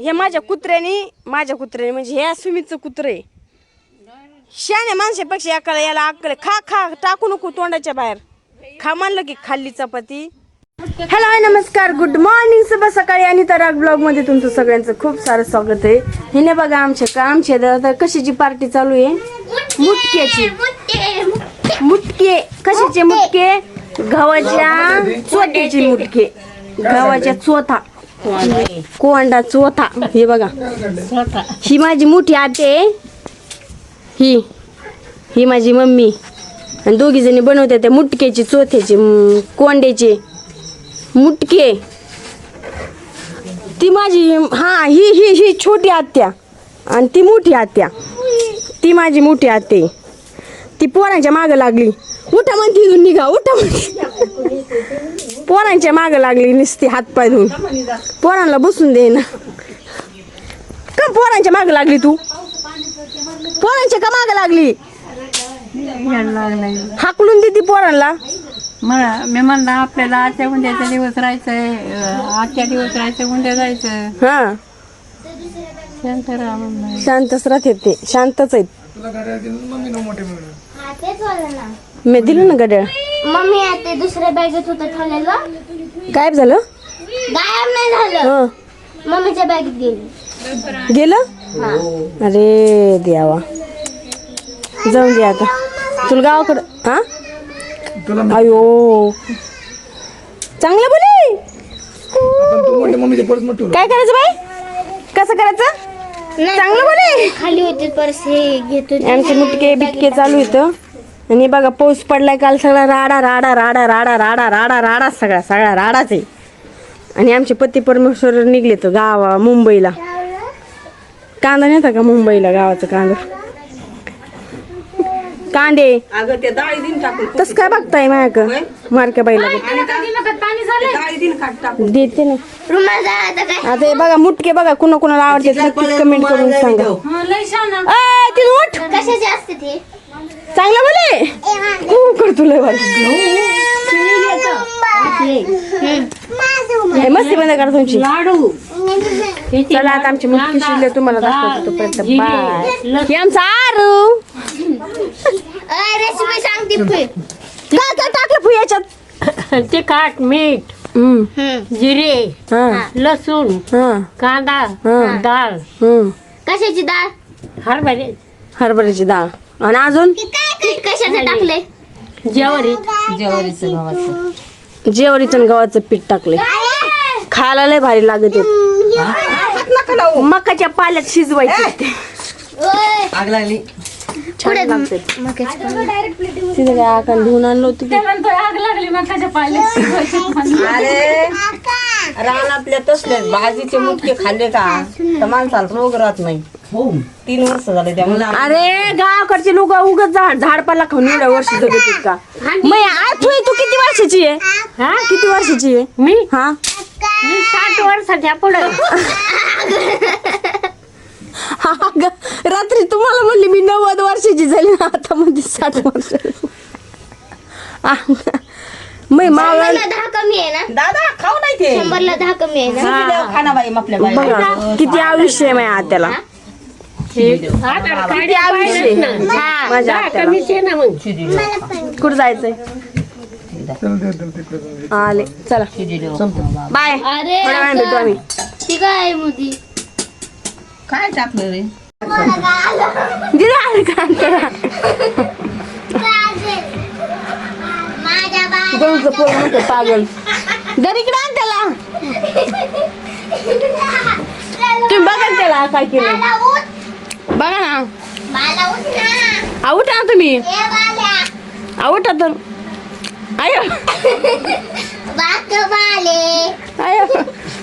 हे माझ्या कुत्र्याने माझ्या कुत्र्याने म्हणजे हे सुमितचं कुत्रे शाने माणसापेक्षा एकाला याला अक्कल खा खा टाकू नको तोंडाच्या बाहेर. खा म्हणलं की खाल्ली चपाती. हॅलो हाय नमस्कार. गुड मॉर्निंग शुभ सकाळी. आणि तर ब्लॉगमध्ये तुमचं सगळ्यांचं खूप सारं स्वागत आहे. हिने बघा आमच्या का आमच्या कशाची पार्टी चालू आहे? मुटक्याची मुटके. कशाचे मुटके? गव्हाच्या चोथ्याचे मुटके. गव्हाच्या चोथा. कोंडा चोथा. हे बघा. ही माझी मोठी आते. आहे. ही. ही माझी मम्मी. आणि दोघी जणी बनवतात त्या मुटक्याचे चोथ्याचे कोंड्याचे. मुटके. ती माझी हा ही ही ही छोटी आत्या. आणि ती मोठी आत्या. ती माझी मोठी आत्या आहे. ती पोरांच्या मागं लागली. उठा म्हणती इथून निघा उठा म्हणती. पोरांच्या मागं लागली नुसती हातपाय धुवून. पोरांना बसून दे ना का पोरांच्या मागं लागली तू? पोरांच्या का मागं लागली? हाकलून दे ती पोरांना. मला मी म्हणलं आपल्याला आजच्या उद्याचा दिवस राहायचंय. आजच्या दिवस राहायचं उद्या जायचं हा. शांत राहा शांतच राहते ते. शांतच आहेत. मी दिलं ना गड्या. मम्मी ते दुसऱ्या बॅगेत होतं ठेवलेलं. गायब झालं? गायब नाही झालं. हं. मम्मीच्या बॅगेत गेली. गेलं? अरे देवा. जाऊन दे आता. तुला गावाकडं हा? अयो. चांगलं बोले. काय करायचं बाई? कसं करायचं? चांगलं बोले. खाली होते परस हे घेत होते. आमचे मुटके बिटके चालू इथं आणि बघा पाऊस पडलाय काल सगळा राडा राडा राडा राडा राडा राडा राडा सगळा सगळा राडाच आहे. आणि आमचे पती परमेश्वर निघले तर गावा मुंबईला. कांदा नेता का मुंबईला गावाचं कांदा? कांदे. अगं ते डाळी दिन टाकून तस काय बघताय मायाक मारक्या बाईला. देते ना. आता काय? आता हे बघा मुटके बघा कुणा कुणाला आवडते कमेंट करून सांगा. तिथून उठ. कशाचे असते ते? चांगलं बोले? खूप करतो लय. हे मस्ती बंद करा तुमची. लाडू. चला आता आमची मुटकी शिजले तुम्हाला दाखवतो तोपर्यंत बाय. हे आमचा आरू. रेसिपी सांगते. काय काय टाकलं फु याच्यात. तिखट मीठ हम्म, जिरे हा, लसूण हा, कांदा हा. डाळ. हम्म. कशाची डाळ? हरभरे. हरभऱ्याची डाळ. आणि अजून? कशाचं टाकले ज्वारी. जेवरीचं आणि गव्हाचं पीठ टाकले खायला लय भारी लागत आहे मकाच्या पाल्यात शिजवायचे ते आग लागली. छान लागते तिथे काय आकान धुवून आणलं होतं ते. आग लागली पाहिजे अरे! रानातल्या तसले भाजीचे मुटके खाल्ले का? तर माणसाला रोग राहत नाही. तीन वर्ष झाले त्या मुलाला. अरे गावाकडचे लोक उगत झाड झाडपाला खाऊन एवढ्या वर्ष जगत का? मग आय तू तू किती वर्षाची आहे? हा? किती वर्षाची आहे? मी? हा? मी साठ वर्षाच्या पुढे. हा ग, रात्री तुम्हाला म्हणली मी नव्वद वर्षाची झाली ना आता म्हणजे साठ वर्ष. मै मावळ शंभरला दहा कमी आहे ना? दादा खाऊ नाही ते. शंभरला दहा कमी आहे ना? देव खाना बाई आपल्या बाई बघा किती आयुष्य आहे माझ्या आत्याला कुठं जायचंय? आले चला. बाय. भेटू आम्ही. काय मोदी? काय टाकलं रे? पागल? आण त्याला. तुम्ही बघा त्याला काय केलं बघा ना. आवटा ना. तुम्ही. आवटा तर. आयो.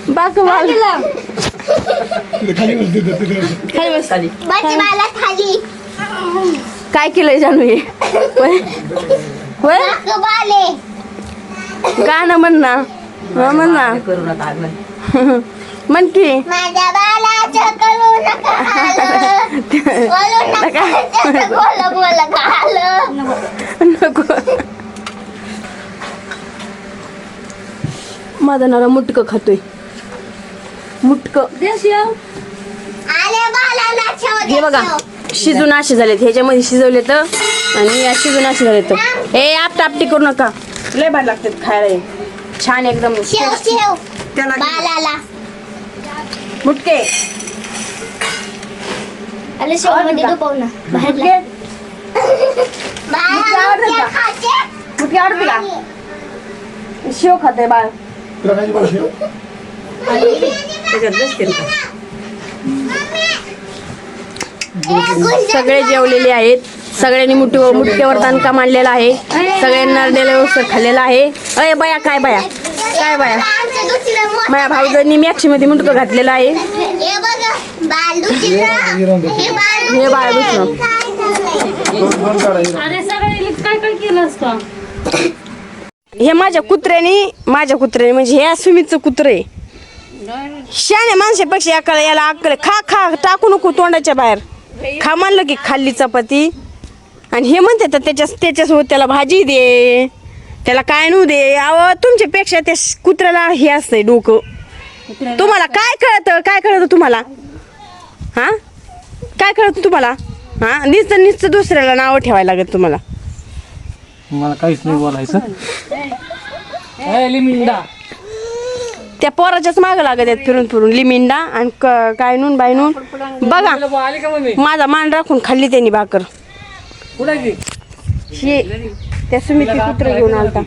बाक खाली बस खाली काय केलंय जानू हे? होय? गाणं म्हण ना. म्हण ना. म्हण की. माझ्या बालाचं करू. बोल नको माझा नवरा मुटकं खातोय. मुटकं. हे बघा शिजून असे झालेत. ह्याच्यामध्ये शिजवले तर आणि या शिजून असे झाले तर. हे आपटा आपटी करू नका. लय भारी लागतात खायला हे. छान एकदम. त्याला मुटके. आले शेवमध्ये डुबव ना. मुटके बाला आवडतात मुटके? खाते मुटके आवडते का शेव खाते बाळ. त्याच्यात बसतील का? सगळे जेवलेले आहेत. सगळ्यांनी मुठ मुठक्यावर दणका मांडलेला आहे. सगळ्यांनी व्यवस्थित खाल्लेला आहे. अय बाया काय बाया? काय बाया माझ्या भाऊजांनी मॅक्सी मध्ये मुंडकं घातलेलं आहे. हे दुसरं हे बाल बाळ दुसरं अरे सगळे काय काय केलं असतं? माझ्या कुत्र्याने माझ्या कुत्र्याने म्हणजे हे सुमितचं कुत्र आहे. शाने माणसापेक्षा एकाला याला अक्कल खा खा टाकू नको तोंडाच्या बाहेर. खा म्हणलं की खाल्ली चपाती. आणि हे म्हणते तर त्याच्या त्याच्यासोबत त्याला भाजी दे. त्याला काय नू दे. अव तुमच्यापेक्षा त्या कुत्र्याला हे असतंय डोकं. तुम्हाला काय कळतं? काय कळतं तुम्हाला? हा? काय कळतं तुम्हाला? हा? नुसतं नुसतं दुसऱ्याला नावं ठेवायला लागत तुम्हाला. मला काहीच नाही बोलायचं. ए, लिमिंडा. त्या पोराच्याच मागं लागत आहेत फिरून फिरून. लिमिंडा आणि क- काय नून बाय नून. बघा आली का मम्मी? माझा मान राखून खाल्ली त्यांनी भाकर. कुठे ती? शे त्या सुमिती कुत्र घेऊन आलता.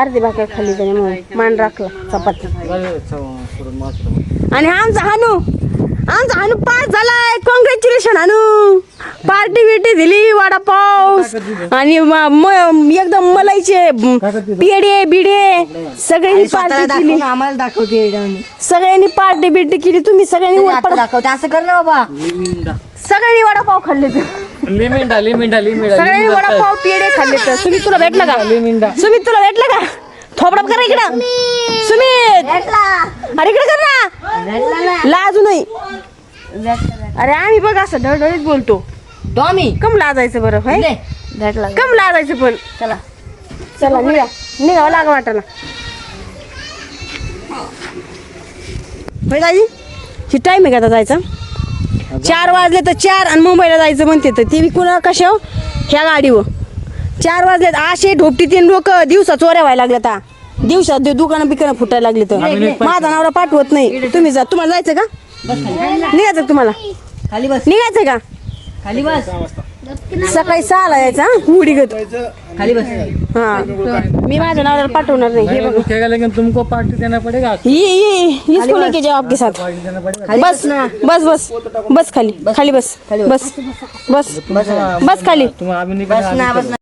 अर्धी भाकर खाल्ली त्याने म्हणून. मान राखला चपाती. आणि आमचा हानू. आमचा हानू पास झालाय. कॉंग्रॅच्युलेशन हानू. पार्टी बिर्टी दिली वडापाव. आणि म- म- एकदम मलाईचे पेढे बिडे सगळ्यांनी पार्टी केली. आम्हाला दाखवते सगळ्यांनी पार्टी बिर्टी केली. तुम्ही सगळ्यांनी वडापाव- दाखवते. असं कर ना बाबा. सगळ्यांनी वडापाव खाल्ले तर. लिमिंडा लिमिंडा लिमिंडा सगळ्यांनी वडापाव पेढे खाल्ले तर. सुमित तुला भेटलं का? लिमिंडा. सुमित तुला भेटलं का? थोबडात करा इकडं. सुमित. अरे इकडे कर ना. लाजू नाही अरे आम्ही बघ असं ढळढळीत बोलतो. टॉमी कम लाजायचं बरं होय? कम लाजायचं पण. चला. चला निघा. निघावं लागा वाटायला. दाजी? ही टाईम आहे का जायचा? चार वाजले तर चार आणि मुंबईला जायचं म्हणते तर ते कुणा कशा ह्या गाडीवर. चार वाजले असे ढोपटी तीन लोक दिवसा चोऱ्या व्हायला लागल्या आता. दिवसात दु- दुकानं बिकानं फुटायला लागली तर. माझा नवरा पाठवत नाही. तुम्ही जा. तुम्हाला जायचं का? निघायचं का तुम्हाला? खाली बस. निघायचं का? खाली बस. सकाळी सहाला यायचा? उडी गत खाली बस. हा. मी माझ्या नवऱ्याला पाठवणार नाही. हे बघा. उठेगा लेकिन तुमको पार्टी देना पड़ेगा ये ये इसको लेके जाओ आपके साथ. पार्टी देना पड़ेगा बस बस बस बस. खाली. खाली बस. बस. बस. बस. खाली. तुम बस ना बस ना.